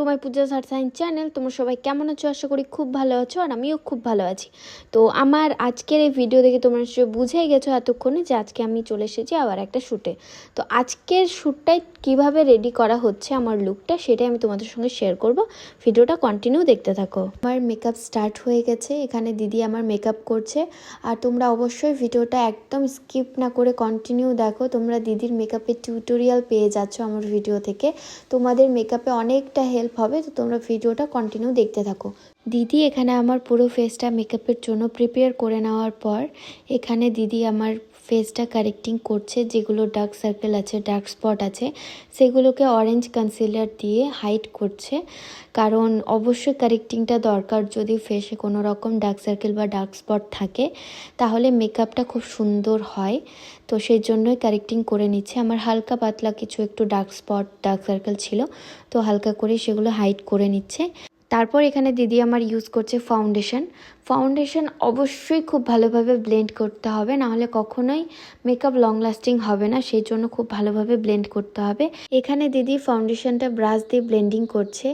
To my Puja sir science channel, তোমরা সবাই কেমন আছো? আশা করি খুব ভালো আছো আর আমিও খুব ভালো আছি। তো আমার আজকের এই ভিডিও দেখে তোমরা নিশ্চয়ই বুঝেই গেছো এতক্ষণে যে আজকে আমি চলে এসেছি আবার একটা শ্যুটে তো আজকের শ্যুটটাই কীভাবে রেডি করা হচ্ছে আমার লুকটা সেটাই আমি তোমাদের সঙ্গে শেয়ার করব। ভিডিওটা কন্টিনিউ দেখতে থাকো। আমার মেকআপ স্টার্ট হয়ে গেছে, এখানে দিদি আমার মেকআপ করছে। আর তোমরা অবশ্যই ভিডিওটা একদম স্কিপ না করে কন্টিনিউ দেখো। তোমরা দিদির মেকআপের টিউটোরিয়াল পেয়ে যাচ্ছ আমার ভিডিও থেকে। তোমাদের মেকআপে অনেকটা হেল্প হবে, তো তোমরা ভিডিওটা কন্টিনিউ দেখতে থাকো। দিদি এখানে আমার পুরো ফেসটা মেকআপের জন্য প্রিপেয়ার করে নেওয়ার পর, এখানে দিদি আমার ফেসটা কারেক্টিং করছে, যেগুলো ডার্ক সার্কেল আছে ডার্ক স্পট আছে, সেগুলোকে অরেঞ্জ কনসিলার দিয়ে হাইড করছে। কারণ অবশ্যই কারেক্টিংটা দরকার যদি ফেসে কোনো রকম ডার্ক সার্কেল বা ডার্ক স্পট থাকে, তাহলে মেকআপটা খুব সুন্দর হয়। তো সেই জন্যই কারেক্টিং করে নিচ্ছে। আমার হালকা পাতলা কিছু একটু ডার্ক স্পট ডার্ক সার্কেল ছিল, তো হালকা করে সেগুলো হাইড করে নিচ্ছে। তারপর এখানে দিদি আমার ইউজ করছে ফাউন্ডেশন ফাউন্ডেশন অবশ্যই খুব ভালোভাবে ব্লেন্ড করতে হবে নাহলে কখনোই মেকআপ লং লাস্টিং হবে না, সেই জন্য খুব ভালোভাবে ব্লেন্ড করতে হবে। এখানে দিদি ফাউন্ডেশনটা ব্রাশ দিয়ে ব্লেন্ডিং করছে,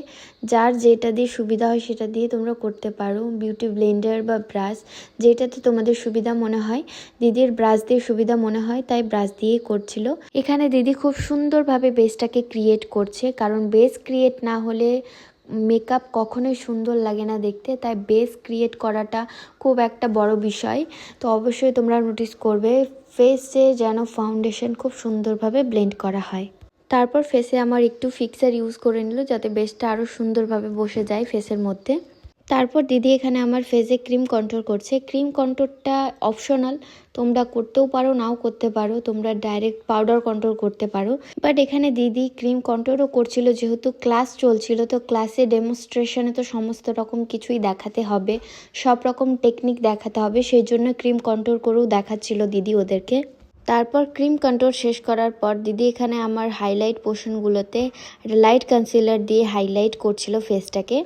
যার যেটা দিয়ে সুবিধা হয় সেটা দিয়ে তোমরা করতে পারো। বিউটি ব্লেন্ডার বা ব্রাশ যেটাতে তোমাদের সুবিধা মনে হয়, দিদির ব্রাশ দিয়ে সুবিধা মনে হয়, তাই ব্রাশ দিয়েই করছিল। এখানে দিদি খুব সুন্দরভাবে বেসটাকে ক্রিয়েট করছে, কারণ বেস ক্রিয়েট না হলে মেকআপ কখনোই সুন্দর লাগে না দেখতে, তাই বেস ক্রিয়েট করাটা খুব একটা বড় বিষয়। তো অবশ্যই তোমরা নোটিস করবে ফেসে যেন ফাউন্ডেশন খুব সুন্দরভাবে ব্লেন্ড করা হয়। তারপর ফেসে আমার একটু ফিক্সার ইউজ করে নিল, যাতে বেসটা আরও সুন্দরভাবে বসে যায় ফেসের মধ্যে। তারপর দিদি এখানে আমার ফেসে ক্রিম কন্ট্রোল করছে। ক্রিম কন্ট্রোলটা অপশনাল তোমরা করতেও পারো, নাও করতে পারো, তোমরা ডাইরেক্ট পাউডার কন্ট্রোল করতে পারো। বাট এখানে দিদি ক্রিম কন্ট্রোলও করছিল, যেহেতু ক্লাস চলছিল, তো ক্লাসে ডেমনস্ট্রেশনে তো সমস্ত রকম কিছুই দেখাতে হবে, সব রকম টেকনিক দেখাতে হবে, সেই জন্য ক্রিম কন্ট্রোল করেও দেখাচ্ছিল দিদি ওদেরকে। তারপর ক্রিম কন্ট্রোল শেষ করার পর দিদি এখানে আমার হাইলাইট পোর্শনগুলোতে লাইট কনসিলার দিয়ে হাইলাইট করছিল ফেসটাকে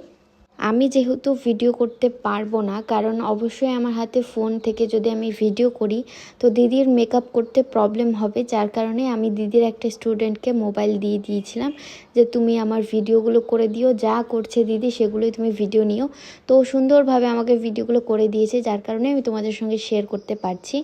আমি যেহেতু ভিডিও করতে পারব না, কারণ অবশ্যই আমার হাতে ফোন থেকে যদি আমি ভিডিও করি, তো দিদির মেকআপ করতে প্রবলেম হবে, যার কারণে আমি দিদির একটা স্টুডেন্টকে মোবাইল দিয়ে দিয়েছিলাম যে তুমি আমার ভিডিওগুলো করে দিও, যা করছে দিদি সেগুলোই তুমি ভিডিও নিও। তো সুন্দরভাবে আমাকে ভিডিওগুলো করে দিয়েছে, যার কারণে আমি তোমাদের সঙ্গে শেয়ার করতে পারছি।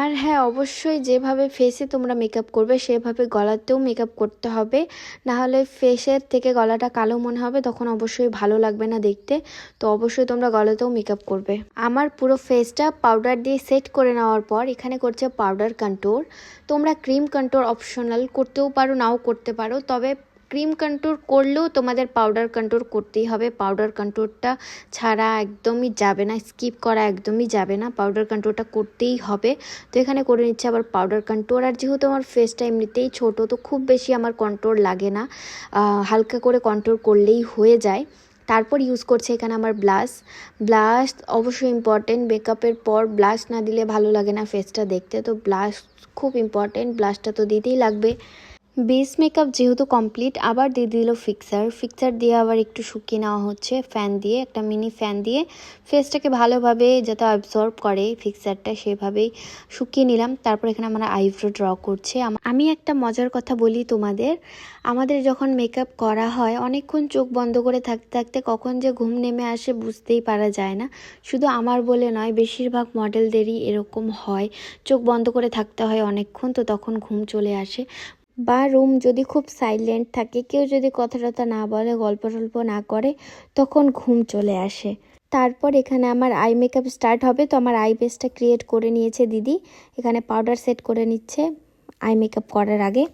আর হ্যাঁ অবশ্যই যেভাবে ফেসে তোমরা মেকআপ করবে, সেভাবে গলাতেও মেকআপ করতে হবে। নাহলে ফেসের থেকে গলাটা কালো মনে হবে, তখন অবশ্যই ভালো লাগবে না দেখতে। তো অবশ্যই তোমরা গলাতেও মেকআপ করবে। আমার পুরো ফেসটা পাউডার দিয়ে সেট করে নেওয়ার পর, এখানে করছে পাউডার কন্ট্রোর তোমরা ক্রিম কন্ট্রোর অপশনাল করতেও পারো, নাও করতে পারো। তবে ক্রিম কন্ট্রোর করলেও তোমাদের পাউডার কন্ট্রোর করতেই হবে। পাউডার কন্ট্রোরটা ছাড়া একদমই যাবে না, স্কিপ করা একদমই যাবে না। পাউডার কন্ট্রোরটা করতেই হবে। তো এখানে করে নিচ্ছে আবার পাউডার কন্ট্রোর আর যেহেতু আমার ফেসটা এমনিতেই ছোট, তো খুব বেশি আমার কন্ট্রোল লাগে না। হালকা করে কন্ট্রোল করলেই হয়ে যায়। তারপর ইউজ করছে এখানে আমার ব্লাশ ব্লাশ অবশ্যই ইম্পর্টেন্ট মেকআপের পর ব্লাশ না দিলে ভালো লাগে না ফেসটা দেখতে। তো ব্লাশ খুব ইম্পর্টেন্ট ব্লাশটা তো দিতেই লাগবে। বেস মেকআপ যেহেতু কমপ্লিট আবার দিয়ে দিল ফিক্সার ফিক্সার দিয়ে আবার একটু শুকিয়ে নেওয়া হচ্ছে ফ্যান দিয়ে, একটা মিনি ফ্যান দিয়ে। ফেসটাকে ভালোভাবে যাতে অবজর্ব করে ফিক্সারটা সেভাবেই শুকিয়ে নিলাম। তারপর এখানে আমরা আইব্রো ড্র করছে। আমি একটা মজার কথা বলি তোমাদের। আমাদের যখন মেকআপ করা হয়, অনেকক্ষণ চোখ বন্ধ করে থাকতে থাকতে কখন যে ঘুম নেমে আসে বুঝতেই পারা যায় না। শুধু আমার বলে নয়, বেশিরভাগ মডেলদেরই এরকম হয়। চোখ বন্ধ করে থাকতে হয় অনেকক্ষণ, তো তখন ঘুম চলে আসে। বা রুম যদি খুব সাইলেন্ট থাকে, কেউ যদি কথা টথা না বলে গল্প টল্প না করে, তখন ঘুম চলে আসে। তারপর এখানে আমার আই মেকআপ স্টার্ট হবে, তো আমার আই বেসটা ক্রিয়েট করে নিয়েছে দিদি। এখানে পাউডার সেট করে নিচ্ছে আই মেকআপ করার আগে।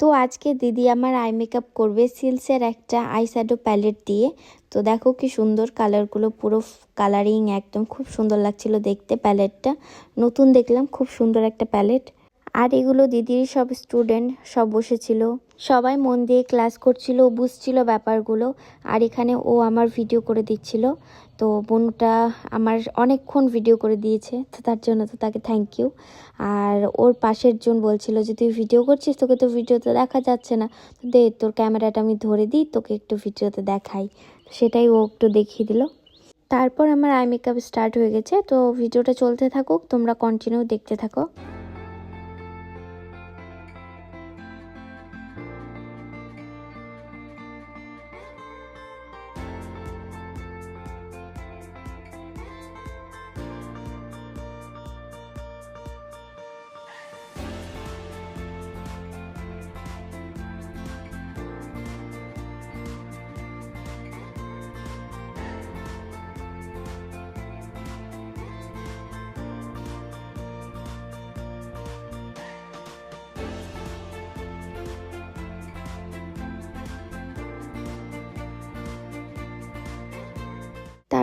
তো আজকে দিদি আমার আই মেকআপ করবে সিলসের একটা আই শ্যাডো প্যালেট দিয়ে। তো দেখো কি সুন্দর কালারগুলো পুরো কালারিং একদম খুব সুন্দর লাগছিল দেখতে প্যালেটটা নতুন দেখলাম, খুব সুন্দর একটা প্যালেট আর এগুলো দিদির সব স্টুডেন্ট সব বসেছিল। সবাই মন দিয়ে ক্লাস করছিল, বুঝছিল ব্যাপারগুলো। আর এখানে ও আমার ভিডিও করে দিচ্ছিল। তো বোনটা আমার অনেকক্ষণ ভিডিও করে দিয়েছে, তো তার জন্য তো তাকে থ্যাংক ইউ আর ওর পাশের জন বলছিল যে, তুই ভিডিও করছিস? তোকে তো ভিডিওতে দেখা যাচ্ছে না। তো দে, তোর ক্যামেরাটা আমি ধরে দিই, তোকে একটু ভিডিওতে দেখাই। সেটাই ও একটু দেখিয়ে দিল। তারপর আমার আই মেকআপ স্টার্ট হয়ে গেছে, তো ভিডিওটা চলতে থাকুক, তোমরা কন্টিনিউ দেখতে থাকো।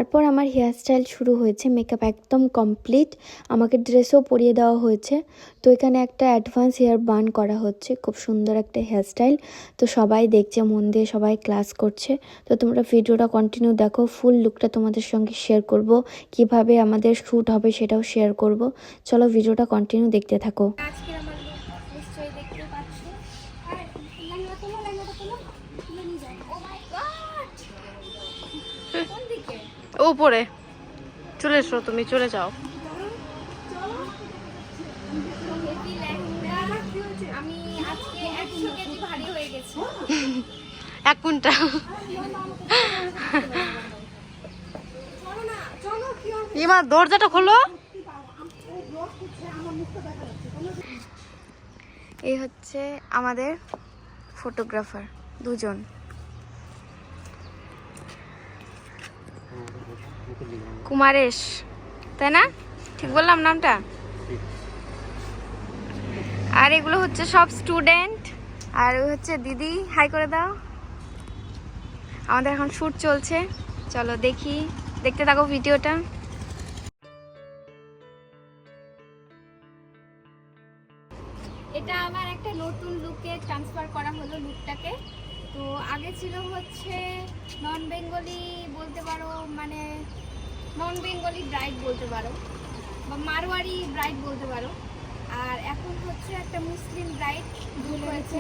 তারপর আমার হেয়ারস্টাইল শুরু হয়েছে মেকআপ একদম কমপ্লিট আমাকে ড্রেসও পরিয়ে দেওয়া হয়েছে। তো এখানে একটা অ্যাডভান্স হেয়ার বার্ন করা হচ্ছে, খুব সুন্দর একটা হেয়ারস্টাইল তো সবাই দেখছে, মন দিয়ে সবাই ক্লাস করছে। তো তোমরা ভিডিওটা কন্টিনিউ দেখো ফুল লুকটা তোমাদের সঙ্গে শেয়ার করব, কীভাবে আমাদের শ্যুট হবে সেটাও শেয়ার করব। চলো ভিডিওটা কন্টিনিউ দেখতে থাকো। উপরে। চলে এসো তুমি চলে যাও। এক কুইন্টাল চলো না চলো কি আর ইমা দরজাটা খোলো। এই হচ্ছে আমাদের ফটোগ্রাফার দুজন। কুমারেশ, তাই না? ঠিক বললাম নামটা? আর এগুলো হচ্ছে সব স্টুডেন্ট আর হচ্ছে দিদি হাই করে দাও। আমাদের এখন শ্যুট চলছে। চলো দেখি, দেখতে থাকো ভিডিওটা এটা আমার একটা নতুন লুকে ট্রান্সফার করা হলো লুকটাকে তো আগে ছিল হচ্ছে নন বেঙ্গলি বলতে পারো মানে নন বেঙ্গলি ব্রাইড বলতে পারো বা মারোয়ারি ব্রাইড বলতে পারো। আর এখন হচ্ছে একটা মুসলিম ব্রাইড হয়েছে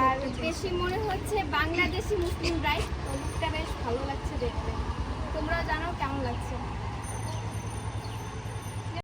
আর বেশি মনে হচ্ছে বাংলাদেশি মুসলিম ব্রাইড লুকটা বেশ ভালো লাগছে দেখতে। তোমরাও জানো কেমন লাগছে।